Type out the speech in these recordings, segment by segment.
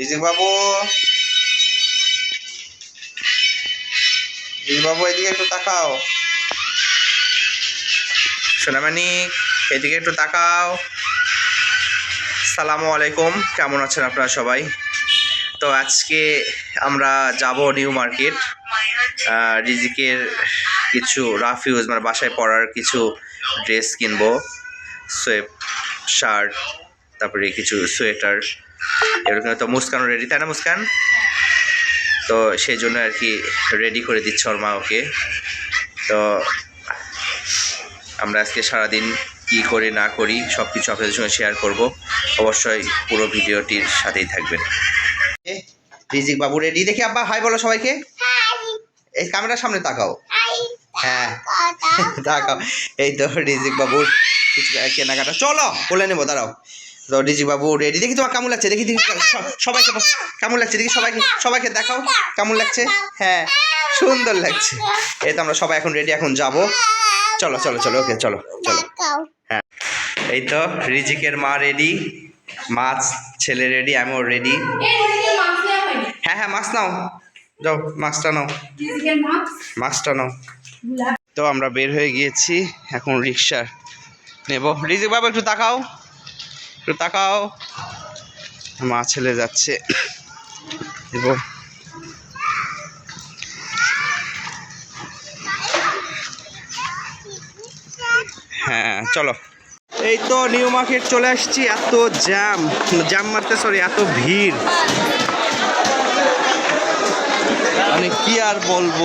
রিজিক বাবু রিজিক বাবু এদিকে একটু তাকাও। সোনামানি এদিকে একটু তাকাও। সালামু আলাইকুম, কেমন আছেন আপনারা সবাই? তো আজকে আমরা যাব নিউ মার্কেট। রিজিকের কিছু রাফ ইউজ মানে বাসায় পরার কিছু ড্রেস কিনবো। সোয়েপ, শার্ট, তারপরে কিছু সোয়েটার। এরকম তো মুস্কানও রেডি তাই না মুস্কান? তো সেই জন্য আর কি রেডি করে দিচ্ছে ওর মা ওকে। তো আমরা আজকে সারাদিন কি করে, না করি সব কিছু আপনাদের সঙ্গে শেয়ার করব। অবশ্যই পুরো ভিডিওটির সাথেই থাকবেন। রিজিক বাবু রেডি দেখি আব্বা হাই বলো সবাইকে। এই ক্যামেরার সামনে তাকাও। হ্যাঁ তাকাও। এই তো রিজিক বাবুর কিছু কেনাকাটা। চলো, বলে নেব, দাঁড়াও। রিজিক বাবু রেডি দেখি তোমার কেমন লাগছে, দেখি দেখি সবাইকে কেমন লাগছে? দেখি সবাইকে সবাইকে দেখাও, কেমন লাগছে? হ্যাঁ সুন্দর লাগছে। এই তো আমরা সবাই এখন রেডি এখন যাব। চলো চলো চলো, ওকে, চলো চলো। হ্যাঁ এই তো রিজিকের মা রেডি মাছ ছেলে রেডি আমিও রেডি হ্যাঁ হ্যাঁ মাছ নাও। যাও মাছটা নাও। মাছটা নাও। তো আমরা বের হয়ে গিয়েছি, এখন রিক্সা নেব। রিজিক বাবু, একটু তাকাও। একটু তাকাও। মা ছেলে যাচ্ছে। দেব হ্যাঁ চলো। এই তো নিউ মার্কেট চলে আসছি, এত জ্যাম জ্যাম মারতে সরি এত ভিড়। মানে কি আর বলব?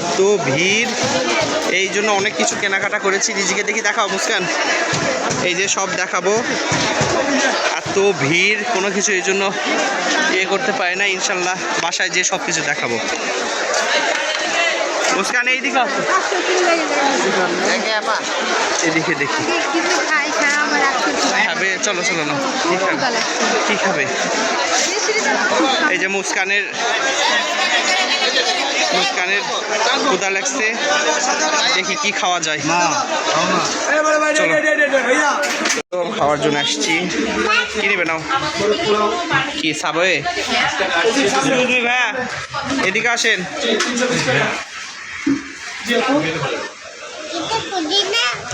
এত ভিড়। এই জন্য অনেক কিছু কেনাকাটা করেছি। নিজেকে দেখি দেখাও, মুস্কান। এই যে সব দেখাবো। এত ভিড়, কোনো কিছু এই জন্য ইয়ে করতে পারে না, ইনশাল্লাহ। বাসায় যেয়ে সব কিছু দেখাবো। মুস্কান এই দিকে আসো। এদিকে দেখি। খাবে? চলো চলো না কি খাবে? কি খাবে? এই যে মুস্কানের মুস্কানের ক্ষুদা লাগছে। দেখি কি খাওয়া যায়। চলো। খাওয়ার জন্য আসছি। কি নেবে নাও? কি সাবয়ে ভাইয়া এদিকে আসেন।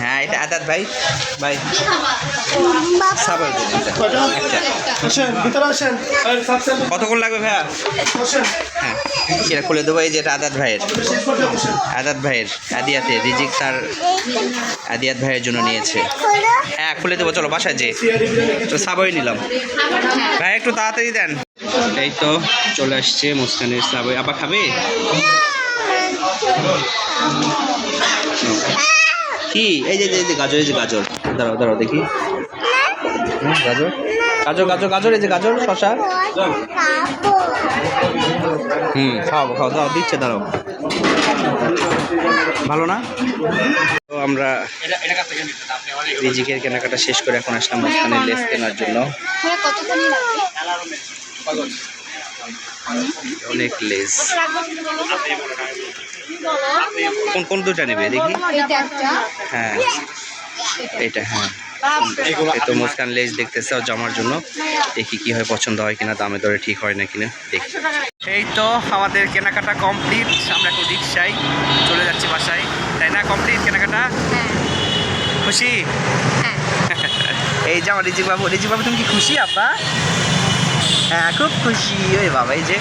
হ্যাঁ এটা আদাত ভাই। ভাই কতক্ষণ লাগবে ভাইয়া? হ্যাঁ সেটা খুলে দেবো এই যে এটা আদাত ভাইয়ের। আদাত ভাইয়ের আদিয়াতে রিজিক তার আদিয়াত ভাইয়ের জন্য নিয়েছে। হ্যাঁ খুলে দেবো চলো বাসায় যে তো সাবই নিলাম। ভাই একটু তাড়াতাড়ি দেন। এই তো চলে আসছে মুস্কানের সাবই। আবার খাবে? কি? এই যে এই যে গাজর, এই যে গাজর। দাঁড়াও দাঁড়াও, দেখি। গাজর। গাজর গাজর গাজর, এই যে গাজর শশা হুম, খাও খাও দাও দিচ্ছে, দাঁড়াও। ভালো না? তো আমরা রিজিকের কেনাকাটা শেষ করে এখন আসলাম ওখানে লেস কেনার জন্য। অনেক লেস। কোন কোন দুটা নেবে? দেখি। হ্যাঁ। এটা হ্যাঁ। তো মুস্কান লেজ দেখতেছে জামার জন্য। দেখি কি হয় পছন্দ হয় কিনা দামে দরে ঠিক হয় না কিনা দেখি। এই তো আমাদের কেনাকাটা কমপ্লিট আমরা এখন রিক্সায় চলে যাচ্ছি বাসায়। তাই না কমপ্লিট কেনাকাটা? খুশি? এই যে আমার রিজিক বাবু রিজিক বাবু তুমি কি খুশি আপা হ্যাঁ খুব খুশি। ওই বাবা এই যে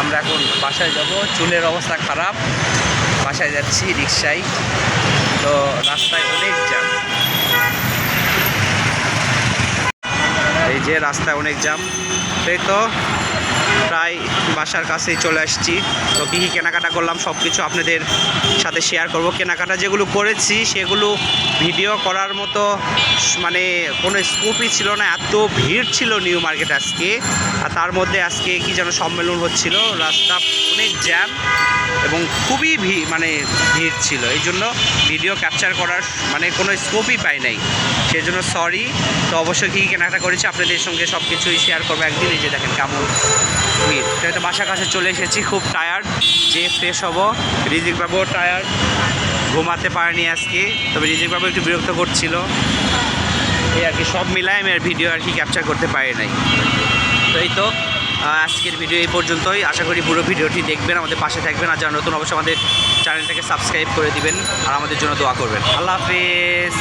আমরা এখন বাসায় যাব। চুলের অবস্থা খারাপ। বাসায় যাচ্ছি রিক্সায় তো রাস্তায় অনেক জ্যাম। এই যে রাস্তায় অনেক জ্যাম। সেই তো প্রায় বাসার কাছেই চলে আসছি। তো কী কী কেনাকাটা করলাম সব কিছু আপনাদের সাথে শেয়ার করব। কেনাকাটা যেগুলো করেছি, সেগুলো ভিডিও করার মতো মানে কোনো স্কোপই ছিল না। এত ভিড় ছিল নিউ মার্কেট আজকে। আর তার মধ্যে আজকে কি যেন সম্মেলন হচ্ছিল, রাস্তা অনেক জ্যাম এবং খুবই ভিড় মানে ভিড় ছিল। এই জন্য ভিডিও ক্যাপচার করার মানে কোনো স্কোপই পাই নাই। সেই জন্য সরি তো অবশ্যই কী কী কেনাকাটা করেছি, আপনাদের সঙ্গে সব কিছুই শেয়ার করব একদিন। এই যে দেখেন কেমন ভিড় তো এই তো বাসার কাছে চলে এসেছি, খুব টায়ার্ড যে ফ্রেশ হব। রিজিক বাবু টায়ার্ড ঘুমাতে পারেনি আজকে। তবে রিজিক বাবু একটু বিরক্ত করছিল। এই আর কি, সব মিলায় আমি আর ভিডিও আর কি ক্যাপচার করতে পারি নাই। তো এই তো আজকের ভিডিও এই পর্যন্তই। আশা করি পুরো ভিডিওটি দেখবেন, আমাদের পাশে থাকবেন। আর যারা নতুন, অবশ্যই আমাদের চ্যানেলটাকে সাবস্ক্রাইব করে দিবেন। আর আমাদের জন্য দোয়া করবেন। আল্লাহ হাফিজ।